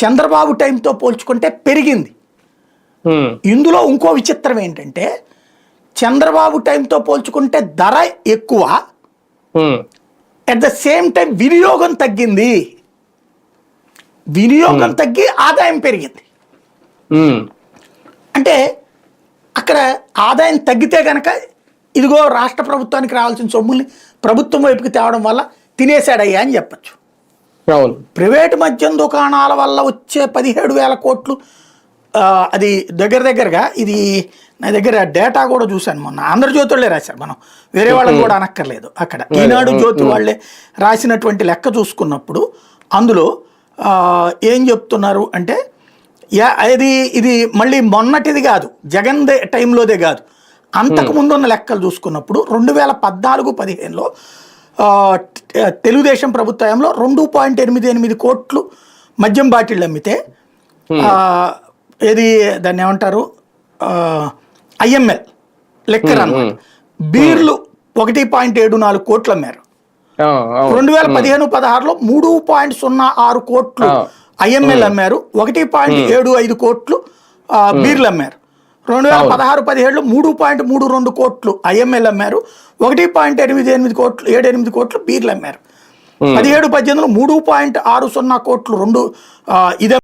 చంద్రబాబు టైంతో పోల్చుకుంటే పెరిగింది. ఇందులో ఇంకో విచిత్రం ఏంటంటే చంద్రబాబు టైంతో పోల్చుకుంటే ధర ఎక్కువ. అట్ ద సేమ్ టైం వినియోగం తగ్గింది. వినియోగం తగ్గి ఆదాయం పెరిగింది. అంటే అక్కడ ఆదాయం తగ్గితే గనక ఇదిగో రాష్ట్ర ప్రభుత్వానికి రావాల్సిన సొమ్ముల్ని ప్రభుత్వం వైపుకి తేవడం వల్ల తినేశాడయ్యా అని చెప్పచ్చు. అవును. ప్రైవేటు మద్యం దుకాణాల వల్ల వచ్చే పదిహేడు వేల కోట్లు అది దగ్గర దగ్గరగా ఇది నా దగ్గర డేటా కూడా చూశాను మొన్న. ఆంధ్రజ్యోతి వాళ్ళే రాశారు మనం. వేరే వాళ్ళని కూడా అనక్కర్లేదు అక్కడ. ఈనాడు జ్యోతి వాళ్ళే రాసినటువంటి లెక్క చూసుకున్నప్పుడు అందులో ఏం చెప్తున్నారు అంటే యా అది ఇది మళ్ళీ మొన్నటిది కాదు జగన్ టైంలోదే కాదు. అంతకు ముందు ఉన్న లెక్కలు చూసుకున్నప్పుడు రెండు వేల పద్నాలుగు పదిహేనులో తెలుగుదేశం ప్రభుత్వంలో రెండు పాయింట్ ఎనిమిది ఎనిమిది కోట్లు మద్యం బాటిళ్ళు అమ్మితే ఏది దాన్ని ఏమంటారు? ఐఎంఎల్ లెక్కర్ అన్నమాట. బీర్లు ఒకటి పాయింట్ ఏడు నాలుగు కోట్లు అమ్మారు. రెండు వేల పదిహేను పదహారులో మూడు పాయింట్ సున్నా ఆరు కోట్లు. ఐఎంఎల్ అమ్మారు. ఒకటి పాయింట్ ఏడు ఐదు కోట్లు బీర్లు అమ్మారు. రెండు వేల పదహారు పదిహేడులో మూడు పాయింట్ మూడు రెండు కోట్లు ఐఎంఎల్ అమ్మారు. ఒకటి పాయింట్ ఎనిమిది ఎనిమిది కోట్లు ఏడు ఎనిమిది కోట్లు బీర్లు అమ్మారు. పదిహేడు పద్దెనిమిదిలో మూడు పాయింట్ ఆరు సున్నా కోట్లు రెండు ఇది